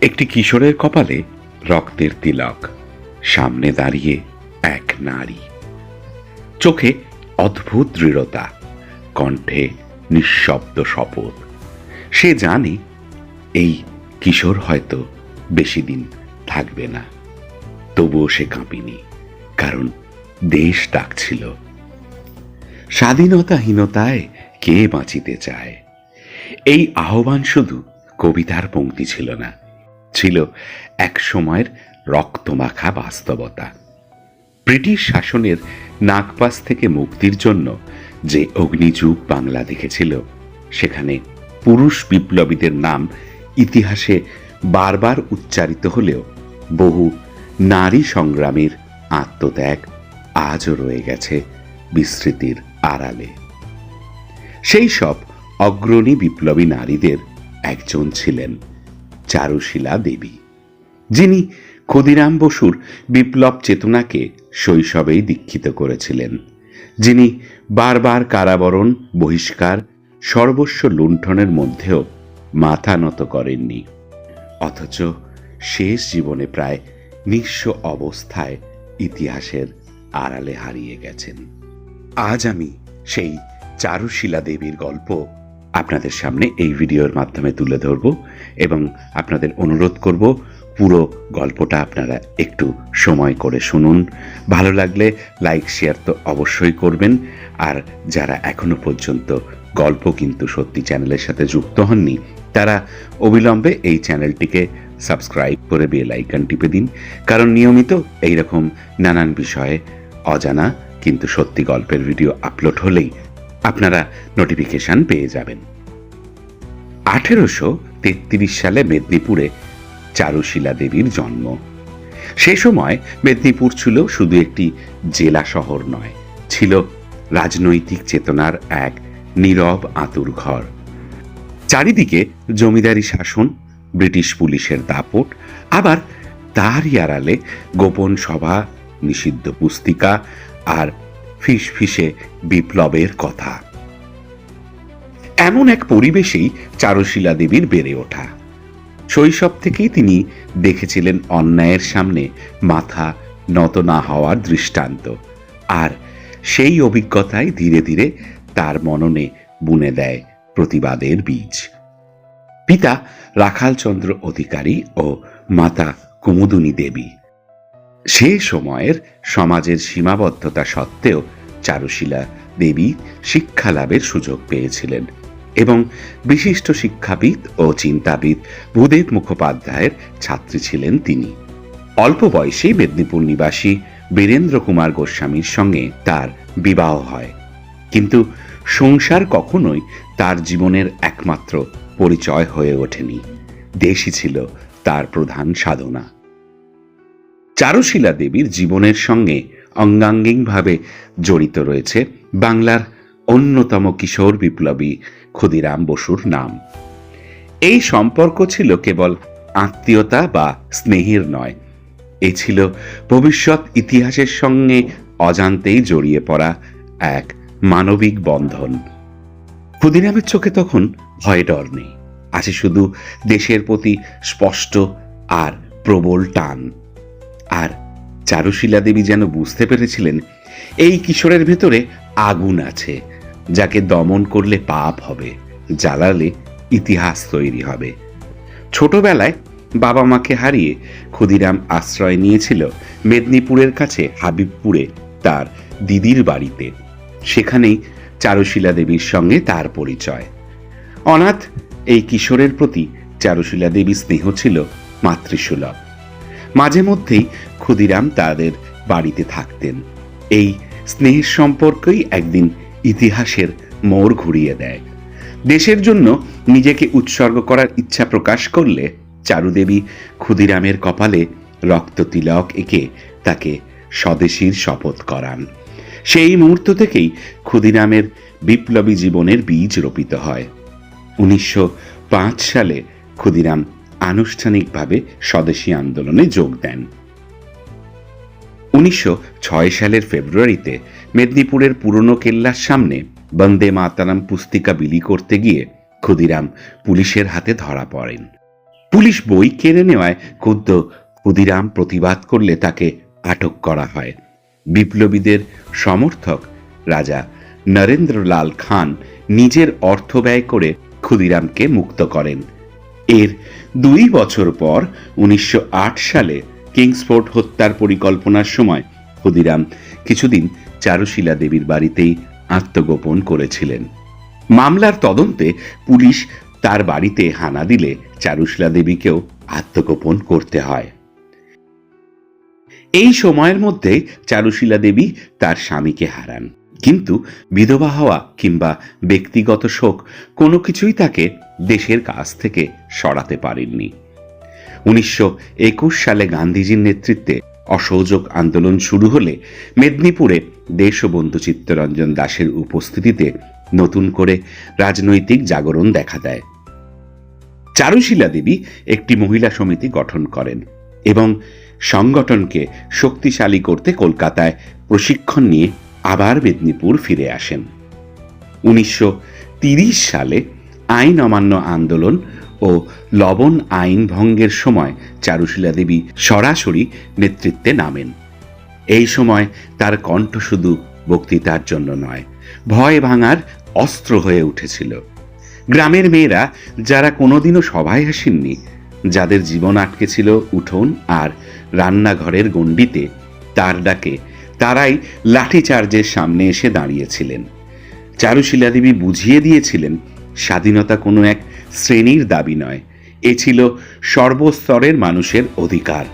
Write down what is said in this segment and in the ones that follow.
একটি কিশোরের কপালে রক্তের তিলক, সামনে দাঁড়িয়ে এক নারী। চোখে অদ্ভুত দৃঢ়তা, কণ্ঠে নিঃশব্দ শপথ। সে জানে এই কিশোর হয়তো বেশি দিন থাকবে না। তবুও সে কাঁপিনি, কারণ দেশ ডাকছিল। স্বাধীনতাহীনতায় কে বাঁচিতে চায়? এই আহ্বান শুধু কবিতার পংক্তি ছিল না ছিল এক সময়ের রক্তমাখা বাস্তবতা। ব্রিটিশ শাসনের নাগপাস থেকে মুক্তির জন্য যে অগ্নিযুগ বাংলা দেখেছিল, সেখানে পুরুষ বিপ্লবীদের নাম ইতিহাসে বারবার উচ্চারিত হলেও বহু নারী সংগ্রামের আত্মত্যাগ আজও রয়ে গেছে বিস্মৃতির আড়ালে। সেই সব অগ্রণী বিপ্লবী নারীদের একজন ছিলেন চারুশীলা দেবী, যিনি ক্ষুদিরাম বসুর বিপ্লব চেতনাকে শৈশবেই দীক্ষিত করেছিলেন, যিনি বারবার কারাবরণ, বহিষ্কার, সর্বস্ব লুণ্ঠনের মধ্যেও মাথা নত করেননি। অথচ শেষ জীবনে প্রায় নিঃস্ব অবস্থায় ইতিহাসের আড়ালে হারিয়ে গেছেন। আজ আমি সেই চারুশীলা দেবীর গল্প আপনাদের সামনে এই ভিডিওর মাধ্যমে তুলে ধরব এবং আপনাদের অনুরোধ করব, পুরো গল্পটা আপনারা একটু সময় করে শুনুন। ভালো লাগলে লাইক, শেয়ার তো অবশ্যই করবেন। আর যারা এখনও পর্যন্ত গল্প কিন্তু সত্যি চ্যানেলের সাথে যুক্ত হননি, তারা অবিলম্বে এই চ্যানেলটিকে সাবস্ক্রাইব করে বেল আইকন টিপে দিন। কারণ নিয়মিত এইরকম নানান বিষয়ে অজানা কিন্তু সত্যি গল্পের ভিডিও আপলোড হলেই আপনারা নোটিফিকেশন পেয়ে যাবেন। আঠেরোশো তেত্রিশ সালে মেদিনীপুরে চারুশীলা দেবীর জন্ম। সে সময় মেদিনীপুর ছিল শুধু একটি জেলা শহর নয়, ছিল রাজনৈতিক চেতনার এক নীরব আতুর ঘর। চারিদিকে জমিদারি শাসন, ব্রিটিশ পুলিশের দাপট, আবার তারই আড়ালে গোপন সভা, নিষিদ্ধ পুস্তিকা আর ফিসফিসে বিপ্লবের কথা। এমন এক পরিবেশেই চারুশীলা দেবীর বেড়ে ওঠা। শৈশব থেকেই তিনি দেখেছিলেন অন্যায়ের সামনে মাথা নত না হওয়ার দৃষ্টান্ত। আর সেই অভিজ্ঞতাই ধীরে ধীরে তার মননে বুনে দেয় প্রতিবাদের বীজ। পিতা রাখালচন্দ্র অধিকারী ও মাতা কুমুদুনী দেবী। সে সময়ের সমাজের সীমাবদ্ধতা সত্ত্বেও চারুশীলা দেবী শিক্ষা লাভের সুযোগ পেয়েছিলেন এবং বিশিষ্ট শিক্ষাবিদ ও চিন্তাবিদ ভূদেব মুখোপাধ্যায়ের ছাত্রী ছিলেন তিনি। অল্প বয়সেই মেদিনীপুর নিবাসী বীরেন্দ্র কুমার গোস্বামীর সঙ্গে তার বিবাহ হয়। কিন্তু সংসার কখনোই তার জীবনের একমাত্র পরিচয় হয়ে ওঠেনি। দেশই ছিল তার প্রধান সাধনা। চারুশীলা দেবীর জীবনের সঙ্গে অঙ্গাঙ্গিকভাবে জড়িত রয়েছে বাংলার অন্যতম কিশোর বিপ্লবী ক্ষুদিরাম বসুর নাম। এই সম্পর্ক ছিল কেবল আত্মীয়তা বা স্নেহের নয়, এ ছিল ভবিষ্যৎ ইতিহাসের সঙ্গে অজান্তেই জড়িয়ে পড়া এক মানবিক বন্ধন। ক্ষুদিরামের চোখে তখন ভয় ডর নেই, আছে শুধু দেশের প্রতি স্পষ্ট আর প্রবল টান। আর চারুশীলা দেবী যেন বুঝতে পেরেছিলেন, এই কিশোরের ভেতরে আগুন আছে, যাকে দমন করলে পাপ হবে, জ্বালালে ইতিহাস তৈরি হবে। ছোটবেলায় বাবা মাকে হারিয়ে ক্ষুদিরাম আশ্রয় নিয়েছিল মেদিনীপুরের কাছে, হাবিবপুরে, তার দিদির বাড়িতে। সেখানেই চারুশীলা দেবীর সঙ্গে তার পরিচয়। অনাথ এই কিশোরের প্রতি চারুশীলা দেবীর স্নেহ ছিল মাতৃসুলভ। মাঝে মধ্যেই ক্ষুদিরাম তাদের বাড়িতে থাকতেন। এই স্নেহের সম্পর্কই একদিন ইতিহাসের মোড় ঘুরিয়ে দেয়। দেশের জন্য নিজেকে উৎসর্গ করার ইচ্ছা প্রকাশ করলে চারুদেবী ক্ষুদিরামের কপালে রক্ত তিলক এঁকে তাকে স্বদেশীর শপথ করান। সেই মুহূর্ত থেকেই ক্ষুদিরামের বিপ্লবী জীবনের বীজ রোপিত হয়। উনিশশো পাঁচ সালে ক্ষুদিরাম আনুষ্ঠানিকভাবে স্বদেশী আন্দোলনে যোগ দেন। উনিশশো ছয় সালের ফেব্রুয়ারিতে মেদিনীপুরের পুরনো কেল্লার সামনে বন্দে মাতারাম পুস্তিকা বিলি করতে গিয়ে ক্ষুদিরাম পুলিশের হাতে ধরা পড়েন। পুলিশ বই কেড়ে নেওয়ায় ক্ষুদ্র ক্ষুদিরাম প্রতিবাদ করলে তাকে আটক করা হয়। বিপ্লবীদের সমর্থক রাজা নরেন্দ্রলাল খান নিজের অর্থ ব্যয় করে ক্ষুদিরামকে মুক্ত করেন। এর দুই বছর পর উনিশশো আট সালে কিংসফোর্ট হত্যার পরিকল্পনার সময় ক্ষুদিরাম কিছুদিন চারুশীলা দেবীর বাড়িতেই আত্মগোপন করেছিলেন। মামলার তদন্তে পুলিশ তার বাড়িতে হানা দিলে চারুশীলা দেবীকেও আত্মগোপন করতে হয়। এই সময়ের মধ্যে চারুশীলা দেবী তার স্বামীকে হারান। কিন্তু বিধবা হওয়া কিংবা ব্যক্তিগত শোক কোনো কিছুই তাকে দেশের কাছ থেকে সরাতে পারেননি। উনিশশো একুশ সালে গান্ধীজির নেতৃত্বে অসহযোগ আন্দোলন শুরু হলে মেদিনীপুরে দেশবন্ধু চিত্তরঞ্জন দাসের উপস্থিতিতে নতুন করে রাজনৈতিক জাগরণ দেখা দেয়। চারুশীলা দেবী একটি মহিলা সমিতি গঠন করেন এবং সংগঠনকে শক্তিশালী করতে কলকাতায় প্রশিক্ষণ নিয়ে আবার মেদিনীপুর ফিরে আসেন। উনিশশো সালে আইন অমান্য আন্দোলন ও লবণ আইন ভঙ্গের সময় চারুশীলা দেবী সরাসরি নেতৃত্বে নামেন। এই সময় তার কণ্ঠ শুধু বক্তৃতার জন্য নয়, ভয় ভাঙার অস্ত্র হয়ে উঠেছিল। গ্রামের মেয়েরা, যারা কোনোদিনও সভায় আসেননি, যাদের জীবন আটকে ছিল উঠোন আর রান্নাঘরের গণ্ডিতে, তার ডাকে তারাই লাঠিচার্জের সামনে এসে দাঁড়িয়েছিলেন। চারুশীলা দেবী বুঝিয়ে দিয়েছিলেন, স্বাধীনতা কোনো এক শ্রেণির দাবি নয়। এ ছিল সর্বস্তরের মানুষের অধিকার।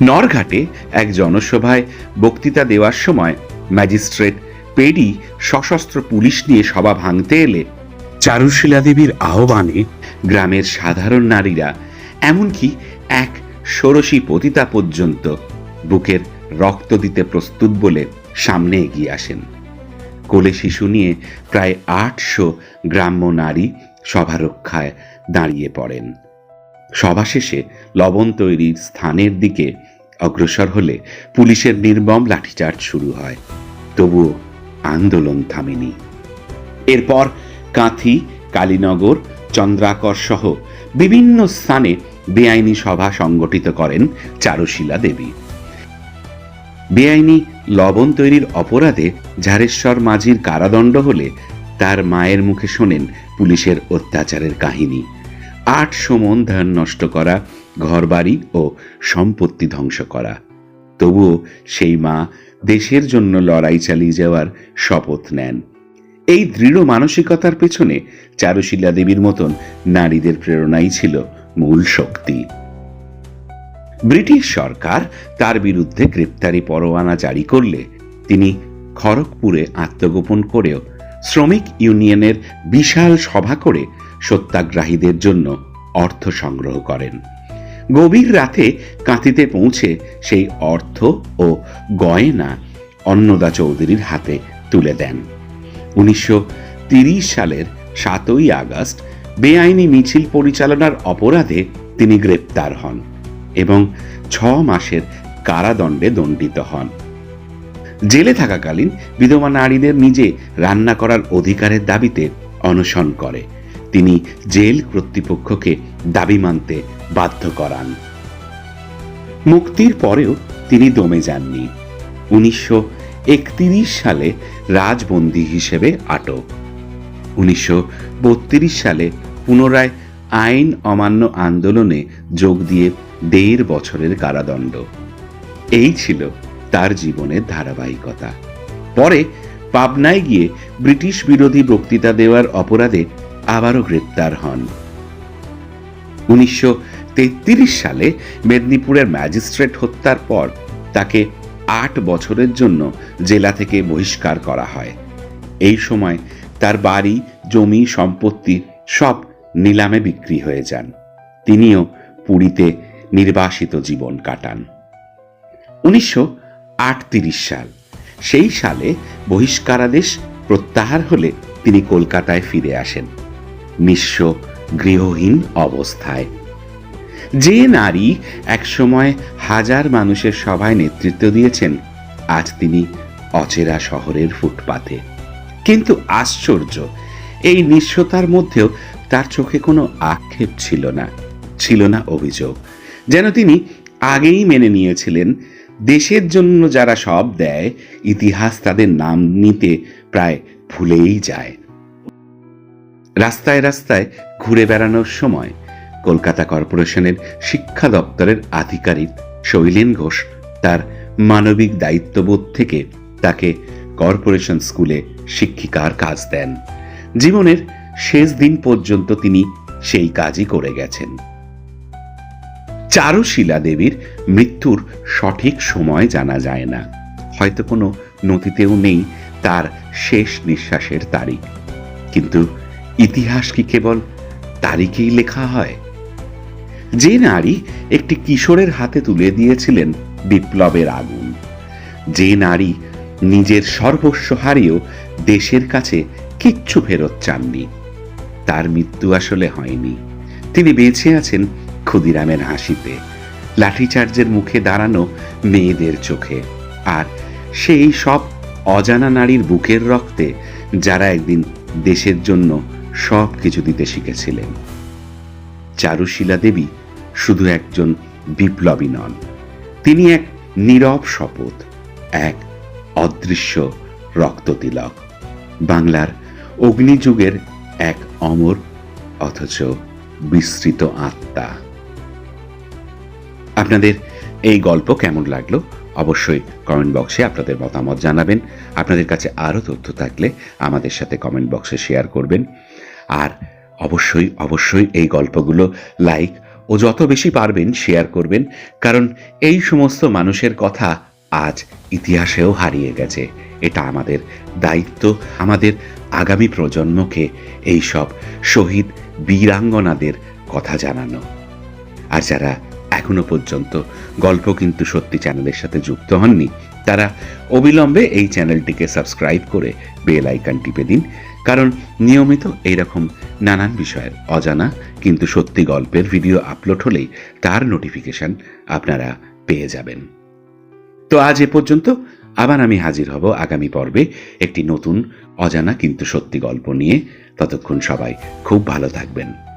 নরঘাটে এক জনসভায় বক্তৃতা দেওয়ার সময় ম্যাজিস্ট্রেট পেডি সশস্ত্র পুলিশ নিয়ে সভা ভাঙতে এলে চারুশীলা দেবীর আহ্বানে গ্রামের সাধারণ নারীরা, এমনকি এক ষোড়শী পতিতা পর্যন্ত বুকের রক্ত দিতে প্রস্তুত বলে সামনে এগিয়ে আসেন। কোলে শিশু নিয়ে প্রায় আটশো গ্রাম্য নারী সভারক্ষায় দাঁড়িয়ে পড়েন। সভা শেষে লবণ তৈরির স্থানের দিকে অগ্রসর হলে পুলিশের নির্মম লাঠিচার্জ শুরু হয়। তবুও আন্দোলন থামেনি। এরপর কাঁথি, কালীনগর, চন্দ্রাকর সহ বিভিন্ন স্থানে বেআইনি সভা সংগঠিত করেন চারুশীলা দেবী। বেআইনি লবণ তৈরির অপরাধে ঝাড়েশ্বর মাঝির কারাদণ্ড হলে তার মায়ের মুখে শোনেন পুলিশের অত্যাচারের কাহিনী। আট সমন ধান নষ্ট করা, ঘরবাড়ি ও সম্পত্তি ধ্বংস করা। তবুও সেই মা দেশের জন্য লড়াই চালিয়ে যাওয়ার শপথ নেন। এই দৃঢ় মানসিকতার পেছনে চারুশীলা দেবীর মতন নারীদের প্রেরণাই ছিল মূল শক্তি। ব্রিটিশ সরকার তার বিরুদ্ধে গ্রেপ্তারি পরোয়ানা জারি করলে তিনি খড়গপুরে আত্মগোপন করেও শ্রমিক ইউনিয়নের বিশাল সভা করে সত্যাগ্রাহীদের জন্য অর্থ সংগ্রহ করেন। গভীর রাতে কাঁথিতে পৌঁছে সেই অর্থ ও গয়না অন্নদা চৌধুরীর হাতে তুলে দেন। উনিশশো সালের সাতই আগস্ট বেআইনি মিছিল পরিচালনার অপরাধে তিনি গ্রেপ্তার হন। এবং ছ মাসের কারাদণ্ডে দণ্ডিত হন। জেলে থাকাকালীন বিধবা নারীদের নিজে রান্না করার অধিকারের দাবিতে অনশন করে। তিনি জেল কর্তৃপক্ষকে দাবি মানতে বাধ্য করান। মুক্তির পরেও তিনি দমে যাননি। উনিশশো একত্রিশ সালে রাজবন্দী হিসেবে আটক। উনিশশো বত্রিশ সালে পুনরায় আইন অমান্য আন্দোলনে যোগ দিয়ে দেড় বছরের কারাদণ্ড। এই ছিল তার জীবনের ধারাবাহিকতা। পরে পাবনায় গিয়ে ব্রিটিশ বিরোধী বক্তৃতা দেওয়ার অপরাধে আবারও গ্রেপ্তার হন। উনিশশো তেত্রিশ সালে মেদিনীপুরের ম্যাজিস্ট্রেট হত্যার পর তাকে আট বছরের জন্য জেলা থেকে বহিষ্কার করা হয়। এই সময় তার বাড়ি, জমি, সম্পত্তি সব নিলামে বিক্রি হয়ে যান। তিনিও পুরীতে নির্বাসিত জীবন কাটান। উনিশশো আটত্রিশ সাল। সেই সালে বহিষ্কারাদেশ প্রত্যাহার হলে তিনি কলকাতায় ফিরে আসেন। নিঃস্ব গৃহহীন অবস্থায়। যে নারী একসময় হাজার মানুষের সভায় নেতৃত্ব দিয়েছেন, আজ তিনি অচেরা শহরের ফুটপাতে। কিন্তু আশ্চর্য, এই নিঃস্বতার মধ্যেও তার চোখে কোনো আক্ষেপ ছিল না ছিল না অভিযোগ। যেন তিনি আগেই মেনে নিয়েছিলেন, দেশের জন্য যারা সব দেয়, ইতিহাস তাদের নাম নিতে প্রায় ভুলেই যায়। রাস্তায় রাস্তায় ঘুরে বেড়ানোর সময় কলকাতা কর্পোরেশনের শিক্ষা দপ্তরের আধিকারিক শৈলেন ঘোষ তার মানবিক দায়িত্ববোধ থেকে তাকে কর্পোরেশন স্কুলে শিক্ষিকার কাজ দেন। জীবনের শেষ দিন পর্যন্ত তিনি সেই কাজই করে গেছেন। চারুশীলা দেবীর মৃত্যুর সঠিক সময় জানা যায় না। হয়তো কোনো নথিতেও নেই তার শেষ নিঃশ্বাসের তারিখ। কিন্তু ইতিহাস কি কেবল তারিখেই লেখা হয়? যে নারী একটি কিশোরের হাতে তুলে দিয়েছিলেন বিপ্লবের আগুন, যে নারী নিজের সর্বস্ব হারিয়েও দেশের কাছে কিচ্ছু ফেরত চাননি, তার মৃত্যু আসলে হয়নি। তিনি বেঁচে আছেন ক্ষুদিরামের হাসিতে, লাঠিচার্জের মুখে দাঁড়ানো মেয়েদের চোখে আর সেই সব অজানা নারীর বুকের রক্তে যারা একদিন দেশের জন্য সব কিছু দিতে শিখেছিলেন। চারুশীলা দেবী শুধু একজন বিপ্লবী নন, তিনি এক নীরব শপথ, এক অদৃশ্য রক্ততিলক, বাংলার অগ্নিযুগের এক অমর অথচ বিস্তৃত আত্মা। আপনাদের এই গল্প কেমন লাগল অবশ্যই কমেন্ট বক্সে আপনাদের মতামত জানাবেন। আপনাদের কাছে আরও তথ্য থাকলে আমাদের সাথে কমেন্ট বক্সে শেয়ার করবেন। আর অবশ্যই অবশ্যই এই গল্পগুলো লাইক ও যত বেশি পারবেন শেয়ার করবেন, কারণ এই সমস্ত মানুষের কথা আজ ইতিহাসেও হারিয়ে গেছে। এটা আমাদের দায়িত্ব, আমাদের আগামী প্রজন্মকে এই সব শহীদ বীরাঙ্গনাদের কথা জানানো। আর যারা এখনও পর্যন্ত গল্প কিন্তু সত্যি চ্যানেলের সাথে যুক্ত হননি। তারা অবিলম্বে এই চ্যানেলটিকে সাবস্ক্রাইব করে বেল আইকন টিপে দিন, কারণ নিয়মিত এইরকম নানান বিষয়ের অজানা কিন্তু সত্যি গল্পের ভিডিও আপলোড হলেই তার নোটিফিকেশন আপনারা পেয়ে যাবেন। তো আজ এ পর্যন্ত আবার আমি হাজির হব আগামী পর্বে একটি নতুন অজানা কিন্তু সত্যি গল্প নিয়ে। ততক্ষণ সবাই খুব ভালো থাকবেন।